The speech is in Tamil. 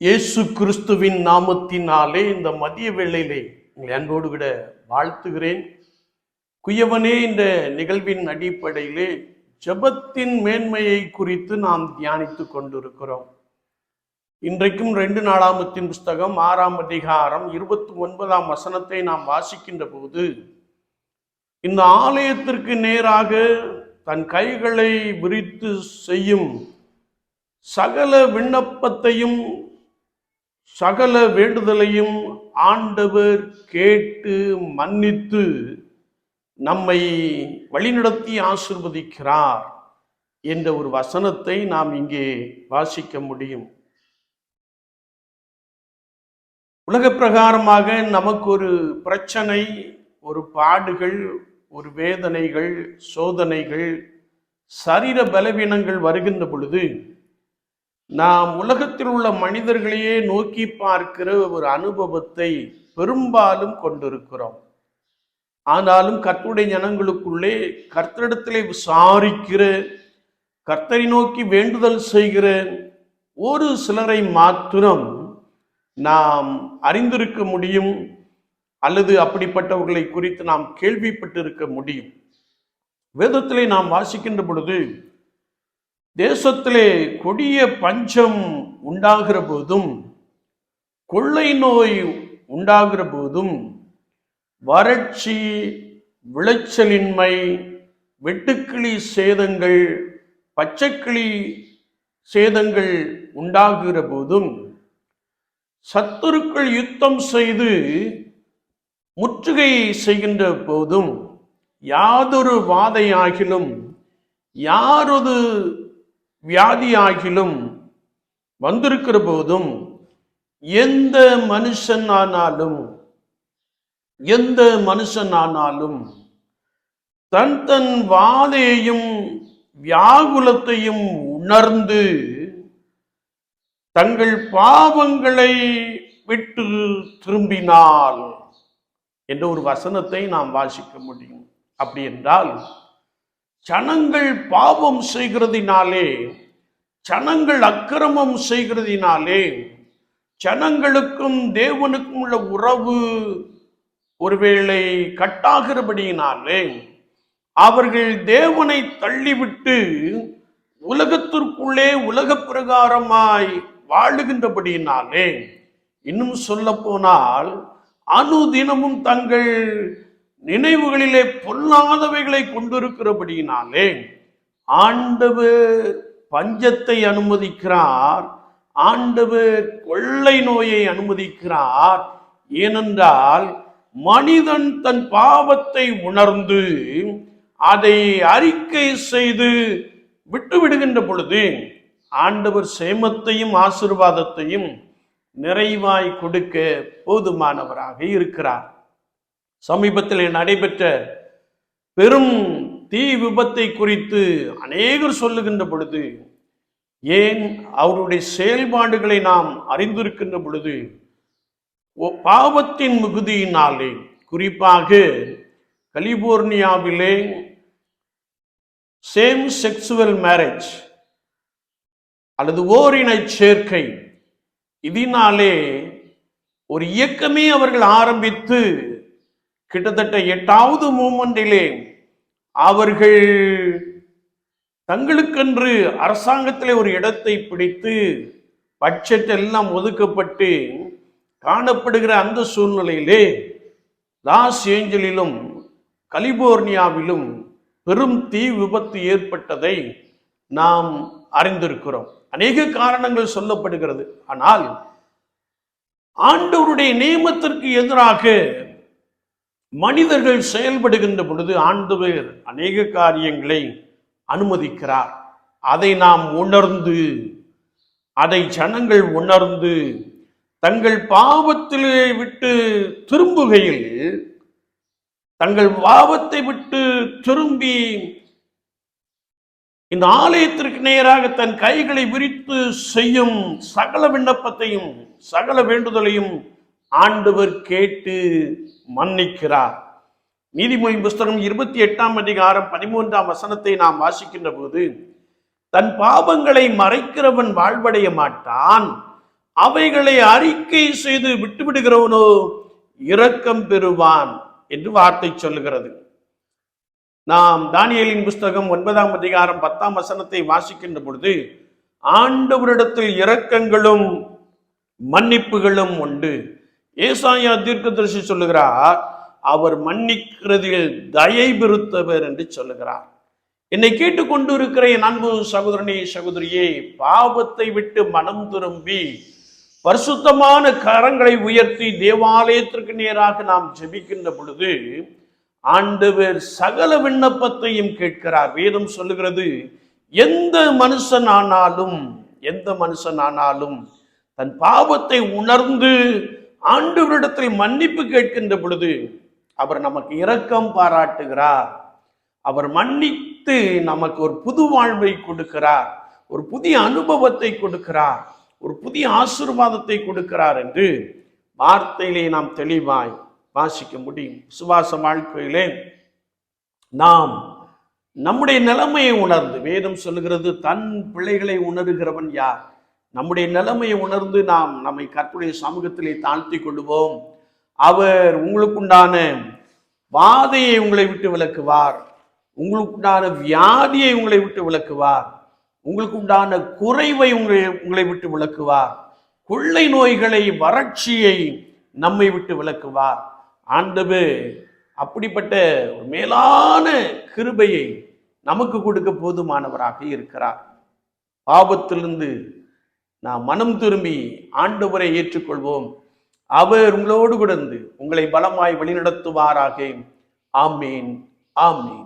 இயேசு கிறிஸ்துவின் நாமத்தினாலே இந்த மதிய வேளையிலே உங்களை அன்போடு விட வாழ்த்துகிறேன். குயவனே இந்த நிகழ்வின் அடிப்படையிலே ஜெபத்தின் மேன்மையை குறித்து நாம் தியானித்துக் கொண்டிருக்கிறோம். இன்றைக்கும் ரெண்டு நாளாமத்தின் புஸ்தகம் ஆறாம் அதிகாரம் இருபத்தி ஒன்பதாம் வசனத்தை நாம் வாசிக்கின்ற போது இந்த ஆலயத்திற்கு நேராக தன் கைகளை விரித்து செய்யும் சகல விண்ணப்பத்தையும் சகல வேண்டுதலையும் ஆண்டவர் கேட்டு மன்னித்து நம்மை வழிநடத்தி ஆசிர்வதிக்கிறார் என்ற ஒரு வசனத்தை நாம் இங்கே வாசிக்க முடியும். உலக பிரகாரமாக நமக்கு ஒரு பிரச்சனை ஒரு பாடுகள் ஒரு வேதனைகள் சோதனைகள் சரீர பலவீனங்கள் வருகின்ற பொழுது நாம் உலகத்தில் உள்ள மனிதர்களையே நோக்கி பார்க்கிற ஒரு அனுபவத்தை பெரும்பாலும் கொண்டிருக்கிறோம். ஆனாலும் கர்த்தருடைய ஜனங்களுக்குள்ளே கர்த்தரிடத்திலே விசாரிக்கிற கர்த்தரை நோக்கி வேண்டுதல் செய்கிற ஒரு சிலரை மாத்திரம் நாம் அறிந்திருக்க முடியும் அல்லது அப்படிப்பட்டவர்களை குறித்து நாம் கேள்விப்பட்டிருக்க முடியும். வேதத்திலே நாம் வாசிக்கின்ற பொழுது தேசத்திலே கொடிய பஞ்சம் உண்டாகிற போதும் கொள்ளை நோய் உண்டாகிற போதும் வறட்சி விளைச்சலின்மை வெட்டுக்கிளி சேதங்கள் பச்சைக்கிளி சேதங்கள் உண்டாகிற போதும் சத்துருக்கள் யுத்தம் செய்து முற்றுகை செய்கின்ற போதும் யாதொரு வாதையாகிலும் யாரொரு வியாதியாகிலும் வந்திருக்கிற போதும் எந்த மனுஷனானாலும் எந்த மனுஷனானாலும் தன் தன் வாதையையும் வியாகுலத்தையும் உணர்ந்து தங்கள் பாவங்களை விட்டு திரும்பினால் என்ற ஒரு வசனத்தை நாம் வாசிக்க முடியும். அப்படி என்றால் ஜனங்கள் பாவம் செய்கிறதினாலே ஜனங்கள் அக்கிரமம் செய்கிறதினாலே ஜனங்களுக்கும் தேவனுக்கும் உள்ள உறவு ஒருவேளை கட்டாகிறபடியினாலே அவர்கள் தேவனை தள்ளிவிட்டு உலகத்திற்குள்ளே உலக பிரகாரமாய் வாழுகின்றபடியினாலே இன்னும் சொல்ல போனால் அனுதினமும் தங்கள் நினைவுகளிலே பொல்லாதவைகளை கொண்டிருக்கிறபடியினாலே ஆண்டவர் பஞ்சத்தை அனுமதிக்கிறார் ஆண்டவர் கொள்ளை நோயை அனுமதிக்கிறார். ஏனென்றால் மனிதன் தன் பாவத்தை உணர்ந்து அதை அறிக்கை செய்து விட்டு விடுகின்ற பொழுது ஆண்டவர் சேமத்தையும் ஆசிர்வாதத்தையும் நிறைவாய் கொடுக்க போதுமானவராக இருக்கிறார். சமீபத்தில் நடைபெற்ற பெரும் தீ விபத்தை குறித்து அநேகர் சொல்லுகின்ற பொழுது ஏன் அவருடைய செயல்பாடுகளை நாம் அறிந்திருக்கின்ற பொழுது ஒ- பாவத்தின் மிகுதியினாலே குறிப்பாக கலிபோர்னியாவிலே சேம் செக்ஸுவல் மேரேஜ் அல்லது ஓரின சேர்க்கை இதனாலே ஒரு இயக்கமே அவர்கள் ஆரம்பித்து கிட்டத்தட்ட எட்டாவது மூமெண்டிலே அவர்கள் தங்களுக்கென்று அரசாங்கத்திலே ஒரு இடத்தை பிடித்து பட்ஜெட் எல்லாம் ஒதுக்கப்பட்டு காணப்படுகிற அந்த சூழ்நிலையிலே லாஸ் ஏஞ்சலிலும் கலிபோர்னியாவிலும் பெரும் தீ விபத்து ஏற்பட்டதை நாம் அறிந்திருக்கிறோம். அநேக காரணங்கள் சொல்லப்படுகிறது. ஆனால் ஆண்டவருடைய நியமத்திற்கு எதிராக மனிதர்கள் செயல்படுகின்ற பொழுது ஆண்டவர் அநேக காரியங்களை அனுமதிக்கிறார். அதை நாம் உணர்ந்து அதை ஜனங்கள் உணர்ந்து தங்கள் பாவத்திலே விட்டு திரும்புகையில் தங்கள் பாவத்தை விட்டு திரும்பி இந்த ஆலயத்திற்கு நேராக தன் கைகளை விரித்து செய்யும் சகல விண்ணப்பத்தையும் சகல வேண்டுதலையும் ஆண்டவர் கேட்டு மன்னிக்கிறார். நீதிமொழி புஸ்தகம் இருபத்தி எட்டாம் அதிகாரம் பதிமூன்றாம் வசனத்தை நாம் வாசிக்கின்ற போது தன் பாவங்களை மறைக்கிறவன் வாழ்வடைய மாட்டான். அவைகளை அறிக்கை செய்து விட்டுவிடுகிறவனோ இரக்கம் பெறுவான் என்று வார்த்தை சொல்லுகிறது. நாம் தானியலின் புஸ்தகம் ஒன்பதாம் அதிகாரம் பத்தாம் வசனத்தை வாசிக்கின்ற பொழுது ஆண்டவரிடத்தில் இரக்கங்களும் மன்னிப்புகளும் உண்டு. ஏசாயா தீர்க்கதரிசி சொல்லுகிறார் அவர் மன்னிக்கிறதில் தயை பெருத்தவர் என்று சொல்லுகிறார். என்னை கேட்டுக்கொண்டு இருக்கிற என் அன்பு சகோதரனே சகோதரியே பாவத்தை விட்டு மனம் திரும்பி பரிசுத்தமான கரங்களை உயர்த்தி தேவாலயத்திற்கு நேராக நாம் ஜெபிக்கின்ற பொழுது ஆண்டவர் சகல விண்ணப்பத்தையும் கேட்கிறார். வேதம் சொல்லுகிறது எந்த மனுஷன் ஆனாலும் எந்த மனுஷன் ஆனாலும் தன் பாவத்தை உணர்ந்து ஆண்டவரிடத்தில் மன்னிப்பு கேட்கின்ற பொழுது அவர் நமக்கு இரக்கம் பாராட்டுகிறார். அவர் மன்னித்து நமக்கு ஒரு புது வாழ்வை கொடுக்கிறார். ஒரு புதிய அனுபவத்தை கொடுக்கிறார். ஒரு புதிய ஆசீர்வாதத்தை கொடுக்கிறார் என்று வார்த்தையிலே நாம் தெளிவாய் வாசிக்க முடியும். சுவாச வாழ்க்கையிலே நாம் நம்முடைய நிலைமையை உணர்ந்து வேதம் சொல்லுகிறது தன் பிள்ளைகளை உணர்கிறவன் யார்? நம்முடைய நிலைமையை உணர்ந்து நாம் நம்மை கற்புடைய சமூகத்திலே தாழ்த்தி கொள்வோம் அவர் உங்களுக்குண்டான வாதையை உங்களை விட்டு விளக்குவார் உங்களுக்குண்டான வியாதியை உங்களை விட்டு விளக்குவார் உங்களுக்குண்டான குறைவை உங்களை உங்களை விட்டு விளக்குவார் கொள்ளை நோய்களை வறட்சியை நம்மை விட்டு விளக்குவார் ஆண்டவு அப்படிப்பட்ட ஒரு மேலான கிருபையை நமக்கு கொடுக்க போதுமானவராக இருக்கிறார். பாபத்திலிருந்து நாம் மனம் திரும்பி ஆண்டவரை ஏற்றுக்கொள்வோம். அவர் உங்களோடு கிடந்து உங்களை பலமாய் வழிநடத்துவாராக. ஆமீன். ஆமீன்.